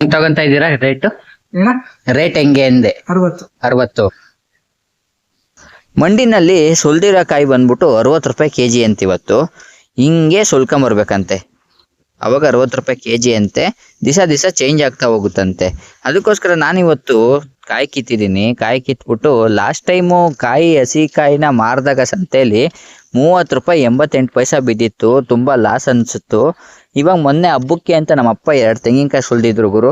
ತಗೊಂತ ಇದ್ದೀರಾ rate rate ಹೆಂಗೆ ಅಂದೆ? ಅರವತ್ತು. ಅರವತ್ತು. ಮಂಡಿನಲ್ಲಿ ಸುಲ್ದಿರೋ ಕಾಯಿ ಬಂದ್ಬಿಟ್ಟು ಅರವತ್ತು ರೂಪಾಯಿ ಕೆ ಜಿ ಅಂತ ಇವತ್ತು. ಹಿಂಗೆ ಸುಲ್ಕೊಂಬರ್ಬೇಕಂತೆ ಅವಾಗ ಅರವತ್ತು ರೂಪಾಯಿ ಕೆ ಜಿ ಅಂತೆ. ದಿಸ ದಿಸ ಚೇಂಜ್ ಆಗ್ತಾ ಹೋಗುತ್ತಂತೆ. ಅದಕ್ಕೋಸ್ಕರ ನಾನಿವತ್ತು ಕಾಯಿ ಕಿತ್ತಿದ್ದೀನಿ. ಕಾಯಿ ಕಿತ್ಬಿಟ್ಟು ಲಾಸ್ಟ್ ಟೈಮು ಕಾಯಿ ಹಸಿ ಕಾಯಿನ ಮಾರಿದಾಗ ಸಂತೆಯಲ್ಲಿ ಮೂವತ್ತು ರೂಪಾಯಿ ಎಂಬತ್ತೆಂಟು ಪೈಸಾ ಬಿದ್ದಿತ್ತು. ತುಂಬ ಲಾಸ್ ಅನ್ಸುತ್ತು. ಇವಾಗ ಮೊನ್ನೆ ಹಬ್ಬಕ್ಕೆ ಅಂತ ನಮ್ಮ ಅಪ್ಪ ಎರಡು ತೆಂಗಿನಕಾಯಿ ಸುಲ್ದಿದ್ರು ಗುರು.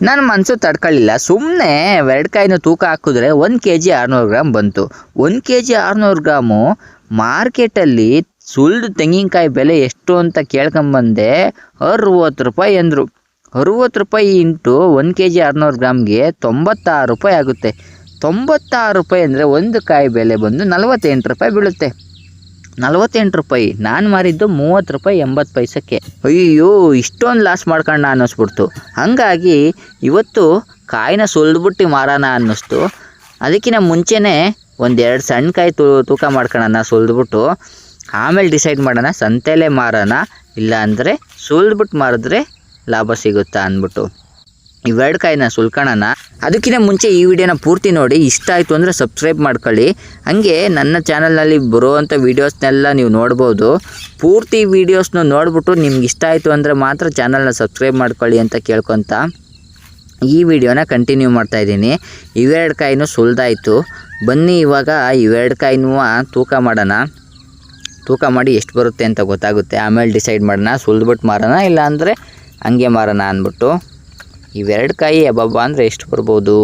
ನನ್ನ ಮನಸ್ಸು ತಡ್ಕೊಳ್ಳಿಲ್ಲ ಸುಮ್ಮನೆ ಎರಡು ಕಾಯಿನ ತೂಕ ಹಾಕಿದ್ರೆ ಒಂದು ಕೆ ಜಿ ಆರುನೂರು ಗ್ರಾಮ್ ಬಂತು. ಒಂದು ಕೆ ಜಿ ಆರುನೂರು ಗ್ರಾಮು ಮಾರ್ಕೆಟಲ್ಲಿ ಸುಳ್ದು ತೆಂಗಿನಕಾಯಿ ಬೆಲೆ ಎಷ್ಟು ಅಂತ ಕೇಳ್ಕೊಂಬಂದೆ ಅರುವತ್ತು ರೂಪಾಯಿ ಅಂದರು. ಅರುವತ್ತು ರೂಪಾಯಿ ಇಂಟು ಒಂದು ಕೆ ಜಿ ಆರುನೂರು ಗ್ರಾಮ್ಗೆ ತೊಂಬತ್ತಾರು ರೂಪಾಯಿ ಆಗುತ್ತೆ. ತೊಂಬತ್ತಾರು ರೂಪಾಯಿ ಅಂದರೆ ಒಂದು ಕಾಯಿ ಬೆಲೆ ಬಂದು ನಲವತ್ತೆಂಟು ರೂಪಾಯಿ ಬೀಳುತ್ತೆ. ನಲವತ್ತೆಂಟು ರೂಪಾಯಿ. ನಾನು ಮಾರಿದ್ದು ಮೂವತ್ತು ರೂಪಾಯಿ ಎಂಬತ್ತು ಪೈಸಕ್ಕೆ. ಅಯ್ಯೋ ಇಷ್ಟೊಂದು ಲಾಸ್ ಮಾಡ್ಕೊಂಡು ಅನ್ನಿಸ್ಬಿಡ್ತು ಹಾಗಾಗಿ ಇವತ್ತು ಕಾಯಿನ ಸುಲಿದ್ಬಿಟ್ಟು ಮಾರೋಣ ಅನ್ನಿಸ್ತು. ಅದಕ್ಕಿಂತ ಮುಂಚೆನೇ ಒಂದೆರಡು ಸಣ್ಣ ಕಾಯಿ ತೂ, ತೂಕ ಮಾಡ್ಕೊಳ್ಳೋಣ ಸುಲಿದ್ಬಿಟ್ಟು, ಆಮೇಲೆ ಡಿಸೈಡ್ ಮಾಡೋಣ, ಸಂತೆಲೇ ಮಾರೋಣ ಇಲ್ಲಾಂದರೆ ಸುಲಿದ್ಬಿಟ್ಟು ಮಾರಿದ್ರೆ ಲಾಭ ಸಿಗುತ್ತಾ ಅಂದ್ಬಿಟ್ಟು ಇವೆರಡು ಕಾಯಿನ ಸುಲ್ಕೊಳ್ಳೋಣ ಅದಕ್ಕಿಂತ ಮುಂಚೆ ಈ ವಿಡಿಯೋನ ಪೂರ್ತಿ ನೋಡಿ, ಇಷ್ಟ ಆಯಿತು ಅಂದರೆ ಸಬ್ಸ್ಕ್ರೈಬ್ ಮಾಡ್ಕೊಳ್ಳಿ. ಹಾಗೆ ನನ್ನ ಚಾನಲ್ನಲ್ಲಿ ಬರುವಂಥ ವೀಡಿಯೋಸ್ನೆಲ್ಲ ನೀವು ನೋಡ್ಬೋದು. ಪೂರ್ತಿ ವೀಡಿಯೋಸ್ನ ನೋಡ್ಬಿಟ್ಟು ನಿಮ್ಗೆ ಇಷ್ಟ ಆಯಿತು ಅಂದರೆ ಮಾತ್ರ ಚಾನಲ್ನ ಸಬ್ಸ್ಕ್ರೈಬ್ ಮಾಡ್ಕೊಳ್ಳಿ ಅಂತ ಕೇಳ್ಕೊತ ಈ ವಿಡಿಯೋನ ಕಂಟಿನ್ಯೂ ಮಾಡ್ತಾ ಇದ್ದೀನಿ. ಇವೆರಡು ಕಾಯಿನೂ ಸುಲ್ದಾಯಿತು. ಬನ್ನಿ ಇವಾಗ ಇವೆರಡು ಕಾಯಿನೂ ತೂಕ ಮಾಡೋಣ. ತೂಕ ಮಾಡಿ ಎಷ್ಟು ಬರುತ್ತೆ ಅಂತ ಗೊತ್ತಾಗುತ್ತೆ. ಆಮೇಲೆ ಡಿಸೈಡ್ ಮಾಡೋಣ. ಸುಲ್ದ್ಬಿಟ್ಟು ಮಾರೋಣ ಇಲ್ಲ ಅಂದರೆ ಹಂಗೆ ಮಾರೋಣ ಅಂದ್ಬಿಟ್ಟು. ಇವೆರಡು ಕಾಯಿ ಅಬ್ಬಬ್ಬ ಅಂದರೆ ಎಷ್ಟು ಬರ್ಬೋದು.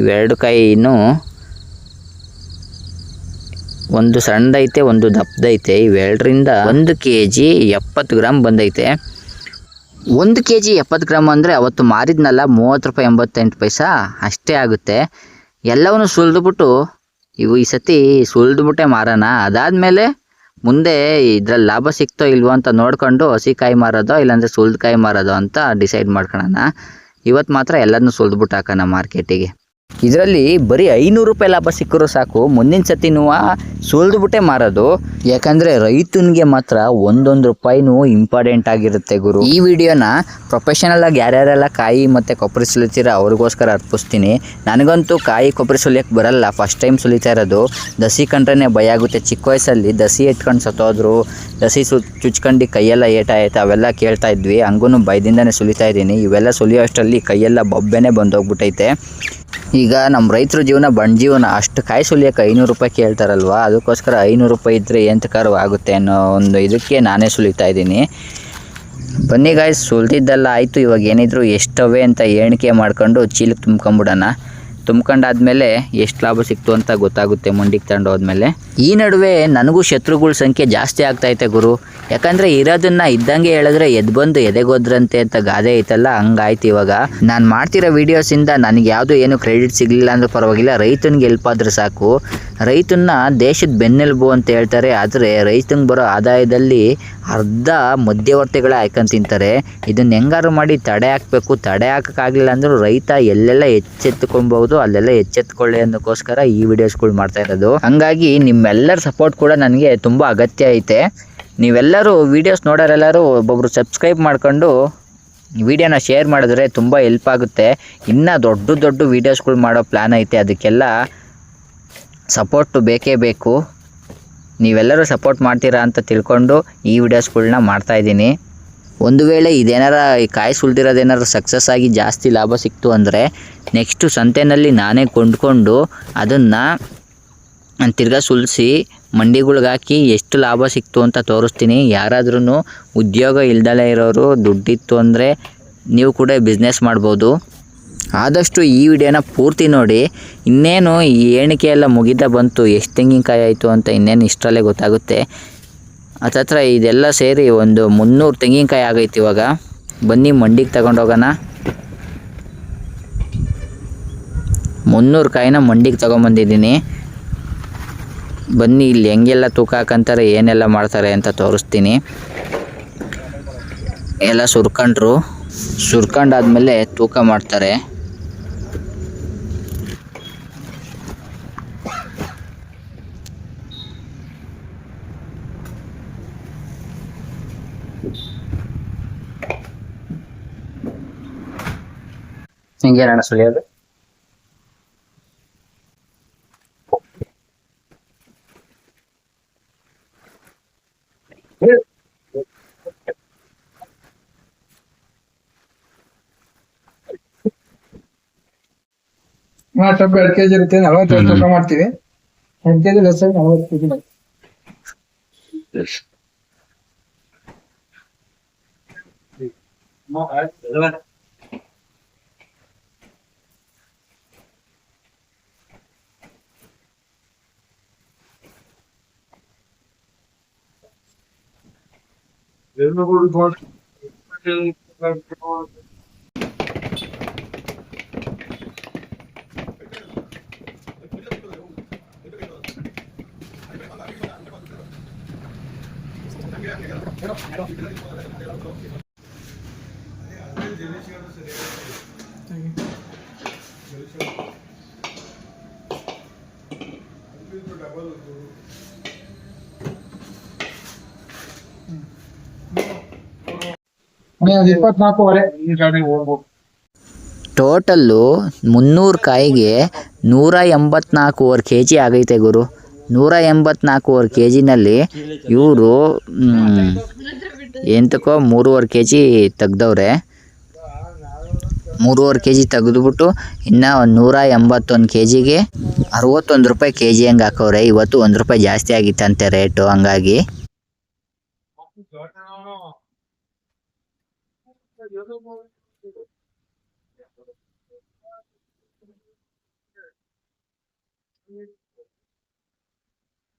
ಇವೆರಡು ಕಾಯಿ ಇನ್ನು ಒಂದು ಸಣ್ಣದೈತೆ, ಒಂದು ದಪ್ಪದೈತೆ. ಇವೆರಡರಿಂದ ಒಂದು ಕೆ ಜಿ ಎಪ್ಪತ್ತು ಗ್ರಾಮ್ ಬಂದೈತೆ. ಒಂದು ಕೆ ಜಿ ಎಪ್ಪತ್ತು ಗ್ರಾಮ್ ಅಂದರೆ ಅವತ್ತು ಮಾರಿದ್ನಲ್ಲ ಮೂವತ್ತು ರೂಪಾಯಿ ಎಂಬತ್ತೆಂಟು ಪೈಸಾ? ಅಷ್ಟೇ ಆಗುತ್ತೆ. ಎಲ್ಲವನ್ನು ಸುಲಿದ್ಬಿಟ್ಟು ಇವು ಈ ಸತಿ ಸುಲಿದ್ಬಿಟ್ಟೆ ಮಾರೋಣ. ಅದಾದಮೇಲೆ ಮುಂದೆ ಇದ್ರಲ್ಲಿ ಲಾಭ ಸಿಕ್ತೋ ಇಲ್ವೋ ಅಂತ ನೋಡ್ಕೊಂಡು ಹಸಿ ಕಾಯಿ ಮಾರೋದೋ, ಇಲ್ಲಾಂದರೆ ಸುಲ್ದ ಕಾಯಿ ಮಾರೋದೋ ಅಂತ ಡಿಸೈಡ್ ಮಾಡ್ಕೊಳ್ಳೋಣ ಇವತ್ತು ಮಾತ್ರ ಎಲ್ಲದನ್ನೂ ಸುಲಿದ್ಬಿಟ್ಟು ಹಾಕೋಣ ಮಾರ್ಕೆಟಿಗೆ ಇದರಲ್ಲಿ ಬರೀ ಐನೂರು ರೂಪಾಯಿ ಲಾಭ ಸಿಕ್ಕರೂ ಸಾಕು. ಮುಂದಿನ ಸತಿನೂ ಸುಲಿದ್ಬಿಟ್ಟೆ ಮಾರೋದು. ಯಾಕಂದರೆ ರೈತನಿಗೆ ಮಾತ್ರ ಒಂದೊಂದು ರೂಪಾಯಿನೂ ಇಂಪಾರ್ಟೆಂಟ್ ಆಗಿರುತ್ತೆ ಗುರು. ಈ ವಿಡಿಯೋನ ಪ್ರೊಫೆಷನಲ್ ಆಗಿ ಯಾರ್ಯಾರೆಲ್ಲ ಕಾಯಿ ಮತ್ತು ಕೊಬ್ಬರಿ ಸುಲಿತೀರ ಅವ್ರಿಗೋಸ್ಕರ ಅರ್ಪಿಸ್ತೀನಿ. ನನಗಂತೂ ಕಾಯಿ ಕೊಬ್ಬರಿ ಸುಲಿಯೋಕ್ಕೆ ಬರಲ್ಲ. ಫಸ್ಟ್ ಟೈಮ್ ಸುಲಿತಾ ಇರೋದು. ದಸಿ ಕಂಡ್ರೇ ಭಯ ಆಗುತ್ತೆ. ಚಿಕ್ಕ ವಯಸ್ಸಲ್ಲಿ ದಸಿ ಎತ್ಕೊಂಡು ಸತ್ತೋದ್ರು. ದಸಿ ಸು ಚುಚ್ಕೊಂಡು ಕೈಯೆಲ್ಲ ಏಟಾಯ್ತು ಅವೆಲ್ಲ ಕೇಳ್ತಾ ಇದ್ವಿ. ಹಂಗೂ ಭಯದಿಂದನೇ ಸುಲಿತಾ ಇದ್ದೀನಿ. ಇವೆಲ್ಲ ಸುಲಿಯೋ ಅಷ್ಟರಲ್ಲಿ ಕೈಯೆಲ್ಲ ಬೊಬ್ಬೆನೇ ಬಂದೋಗ್ಬಿಟ್ಟೈತೆ ಈಗ ನಮ್ಮ ರೈತರ ಜೀವನ, ಬಣ್ಣ ಜೀವನ ಅಷ್ಟು ಕಾಯಿ ಸುಲಿಯೋಕೆ ಐನೂರು ರೂಪಾಯಿ ಕೇಳ್ತಾರಲ್ವ? ಅದಕ್ಕೋಸ್ಕರ ಐನೂರು ರೂಪಾಯಿ ಇದ್ದರೆ ಎಂತಕಾರು ಆಗುತ್ತೆ ಅನ್ನೋ ಒಂದು ಇದಕ್ಕೆ ನಾನೇ ಸುಲಿತಾ ಇದ್ದೀನಿ. ಬನ್ನಿ ಗಾಯ್ಸ್ ಸುಲ್ದಿದ್ದೆಲ್ಲ ಆಯಿತು. ಇವಾಗ ಏನಿದ್ರು ಎಷ್ಟವೆ ಅಂತ ಎಣಿಕೆ ಮಾಡ್ಕೊಂಡು ಚೀಲಕ್ಕೆ ತುಂಬ್ಕೊಂಬಿಡೋಣ. ತುಂಬ್ಕೊಂಡಾದ್ಮೇಲೆ ಎಷ್ಟು ಲಾಭ ಸಿಕ್ತು ಅಂತ ಗೊತ್ತಾಗುತ್ತೆ ಮುಂಡಿಗೆ ತಗೊಂಡು ಹೋದ್ಮೇಲೆ ಈ ನಡುವೆ ನನಗೂ ಶತ್ರುಗಳ ಸಂಖ್ಯೆ ಜಾಸ್ತಿ ಆಗ್ತೈತೆ ಗುರು. ಯಾಕಂದರೆ ಇರೋದನ್ನ ಇದ್ದಂಗೆ ಹೇಳಿದ್ರೆ ಎದ್ದು ಬಂದು ಎದೆಗೋದ್ರಂತೆ ಅಂತ ಗಾದೆ ಐತಲ್ಲ, ಹಂಗಾಯ್ತು ಇವಾಗ. ನಾನು ಮಾಡ್ತಿರೋ ವೀಡಿಯೋಸಿಂದ ನನಗೆ ಯಾವುದು ಏನು ಕ್ರೆಡಿಟ್ ಸಿಗಲಿಲ್ಲ ಅಂದ್ರೆ ಪರವಾಗಿಲ್ಲ, ರೈತನಿಗೆ ಹೆಲ್ಪ್ ಆದ್ರೆ ಸಾಕು. ರೈತನ್ನ ದೇಶದ ಬೆನ್ನೆಲುಬು ಅಂತ ಹೇಳ್ತಾರೆ, ಆದರೆ ರೈತಂಗೆ ಬರೋ ಆದಾಯದಲ್ಲಿ ಅರ್ಧ ಮಧ್ಯವರ್ತಿಗಳ ಹಾಕೊಂಡು ತಿಂತಾರೆ. ಇದನ್ನ ಹೆಂಗಾರು ಮಾಡಿ ತಡೆ ಹಾಕಬೇಕು, ತಡೆ ಹಾಕೋಕ್ಕಾಗಲಿಲ್ಲ ಅಂದರೂ ರೈತ ಎಲ್ಲೆಲ್ಲ ಎಚ್ಚೆತ್ತುಕೊಬಹುದು ಅಲ್ಲೆಲ್ಲ ಎಚ್ಚೆತ್ಕೊಳ್ಳಿ ಅನ್ನೋಕ್ಕೋಸ್ಕರ ಈ ವಿಡಿಯೋಸ್ಗಳು ಮಾಡ್ತಾ ಇರೋದು. ಹಂಗಾಗಿ ನಿಮ್ಮೆಲ್ಲರ ಸಪೋರ್ಟ್ ಕೂಡ ನನಗೆ ತುಂಬ ಅಗತ್ಯ ಐತೆ. ನೀವೆಲ್ಲರೂ ವೀಡಿಯೋಸ್ ನೋಡೋರೆಲ್ಲರೂ ಒಬ್ಬೊಬ್ರು ಸಬ್ಸ್ಕ್ರೈಬ್ ಮಾಡಿಕೊಂಡು ವೀಡಿಯೋನ ಶೇರ್ ಮಾಡಿದ್ರೆ ತುಂಬ ಹೆಲ್ಪ್ ಆಗುತ್ತೆ. ಇನ್ನೂ ದೊಡ್ಡ ದೊಡ್ಡ ವೀಡಿಯೋಸ್ಗಳು ಮಾಡೋ ಪ್ಲ್ಯಾನ್ ಐತೆ. ಅದಕ್ಕೆಲ್ಲ ಸಪೋರ್ಟು ಬೇಕೇ ಬೇಕು. ನೀವೆಲ್ಲರೂ ಸಪೋರ್ಟ್ ಮಾಡ್ತೀರಾ ಅಂತ ತಿಳ್ಕೊಂಡು ಈ ವಿಡಿಯೋಸ್ಗಳ್ನ ಮಾಡ್ತಾಯಿದ್ದೀನಿ ಒಂದು ವೇಳೆ ಇದೇನಾರ ಈ ಕಾಯಿ ಸುಳ್ದಿರೋದೇನಾರು ಸಕ್ಸಸ್ ಆಗಿ ಜಾಸ್ತಿ ಲಾಭ ಸಿಕ್ತು ಅಂದರೆ ನೆಕ್ಸ್ಟು ಸಂತೆನಲ್ಲಿ ನಾನೇ ಕೊಂಡ್ಕೊಂಡು ಅದನ್ನು ತಿರ್ಗಾ ಸುಲಿಸಿ ಮಂಡಿಗಳ್ಗೆ ಹಾಕಿ ಎಷ್ಟು ಲಾಭ ಸಿಕ್ತು ಅಂತ ತೋರಿಸ್ತೀನಿ. ಯಾರಾದ್ರೂ ಉದ್ಯೋಗ ಇಲ್ದಲೇ ಇರೋರು ದುಡ್ಡಿತ್ತು ಅಂದರೆ ನೀವು ಕೂಡ ಬಿಸ್ನೆಸ್ ಮಾಡ್ಬೋದು. ಆದಷ್ಟು ಈ ವಿಡಿಯೋನ ಪೂರ್ತಿ ನೋಡಿ. ಇನ್ನೇನು ಈ ಎಣಿಕೆ ಎಲ್ಲ ಮುಗಿದ ಬಂತು, ಎಷ್ಟು ತೆಂಗಿನಕಾಯಿ ಆಯಿತು ಅಂತ ಇನ್ನೇನು ಇಷ್ಟರಲ್ಲೇ ಗೊತ್ತಾಗುತ್ತೆ. ಹತ್ತತ್ರ ಇದೆಲ್ಲ ಸೇರಿ ಒಂದು ಮುನ್ನೂರು ತೆಂಗಿನಕಾಯಿ ಆಗೈತೆ ಇವಾಗ. ಬನ್ನಿ, ಮಂಡಿಗೆ ತಗೊಂಡೋಗೋಣ. ಮುನ್ನೂರು ಕಾಯಿನ ಮಂಡಿಗೆ ತಗೊಂಬಂದಿದ್ದೀನಿ. ಬನ್ನಿ, ಇಲ್ಲಿ ಹೆಂಗೆಲ್ಲ ತೂಕ ಹಾಕಂತಾರೆ, ಏನೆಲ್ಲ ಮಾಡ್ತಾರೆ ಅಂತ ತೋರಿಸ್ತೀನಿ. ಎಲ್ಲ ಸುರ್ಕೊಂಡ್ರು. ಸುರ್ಕೊಂಡಾದ್ಮೇಲೆ ತೂಕ ಮಾಡ್ತಾರೆ. ಹಿಂಗೇನ ಸುಳಿಯೋದು ಹಾ ಸ್ವಲ್ಪ ಎರಡ್ ಕೆಜಿ ಇರುತ್ತೆ ನಲವತ್ತೈದು ತೂಕ ಮಾಡ್ತೀವಿ. ಎರಡ್ ಕೆಜಿ ಲೆಸ್ ಆಗಿ ನಲವತ್ತು ಕೆಜಿ ಒಂದು ಟೋಟಲ್ಲು ಮುನ್ನೂರು ಕಾಯಿಗೆ ನೂರ ಎಂಬತ್ನಾಲ್ಕೂವರೆ ಕೆ ಜಿ ಆಗೈತೆ ಗುರು. ನೂರ ಎಂಬತ್ನಾಲ್ಕೂವರೆ ಕೆ ಜಿನಲ್ಲಿ ಇವರು ಎಂತಕ್ಕೋ ಮೂರುವರೆ ಕೆ ಜಿ ತೆಗ್ದವ್ರೆ. ಮೂರುವರೆ ಕೆ ಜಿ ತೆಗೆದುಬಿಟ್ಟು ಇನ್ನು ಒಂದು ನೂರ ಎಂಬತ್ತೊಂದು ಕೆ ಜಿಗೆ ಅರವತ್ತೊಂದು ರೂಪಾಯಿ ಕೆ ಜಿ ಹಂಗೆ ಹಾಕವ್ರೆ. ಇವತ್ತು ಒಂದು ರೂಪಾಯಿ ಜಾಸ್ತಿ ಆಗಿತ್ತಂತೆ ರೇಟು, ಹಂಗಾಗಿ.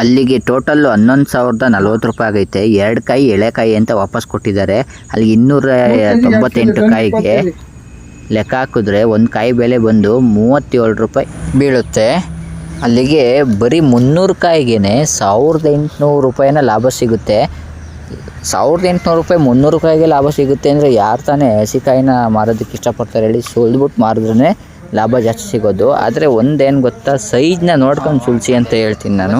ಅಲ್ಲಿಗೆ ಟೋಟಲ್ ಹನ್ನೊಂದು ಸಾವಿರದ ನಲ್ವತ್ತು ರೂಪಾಯಿ ಆಗೈತೆ. ಎರಡು ಕಾಯಿ ಎಳೆಕಾಯಿ ಅಂತ ವಾಪಸ್ ಕೊಟ್ಟಿದ್ದಾರೆ. ಅಲ್ಲಿ ಇನ್ನೂರ ತೊಂಬತ್ತೆಂಟು ಕಾಯಿಗೆ ಲೆಕ್ಕ ಹಾಕಿದ್ರೆ ಒಂದು ಕಾಯಿ ಬೆಲೆ ಬಂದು ಮೂವತ್ತೇಳು ರೂಪಾಯಿ ಬೀಳುತ್ತೆ. ಅಲ್ಲಿಗೆ ಬರೀ ಮುನ್ನೂರು ಕಾಯಿಗೆ ಸಾವಿರದ ಎಂಟುನೂರು ರೂಪಾಯಿನ ಲಾಭ ಸಿಗುತ್ತೆ. ಸಾವಿರದ ಎಂಟುನೂರು ರೂಪಾಯಿ ಮುನ್ನೂರು ರೂಪಾಯಿಗೆ ಲಾಭ ಸಿಗುತ್ತೆ ಅಂದರೆ ಯಾರು ತಾನೇ ಹಸಿಕಾಯಿನ ಮಾರೋದಕ್ಕೆ ಇಷ್ಟಪಡ್ತಾರೆ ಹೇಳಿ ಸುಲಿದ್ಬಿಟ್ಟು ಮಾರಿದ್ರೇ ಲಾಭ ಜಾಸ್ತಿ ಸಿಗೋದು. ಆದರೆ ಒಂದೇನು ಗೊತ್ತಾ ಸೈಜ್ನ ನೋಡ್ಕೊಂಡು ಸುಳ್ಸಿ ಅಂತ ಹೇಳ್ತೀನಿ ನಾನು.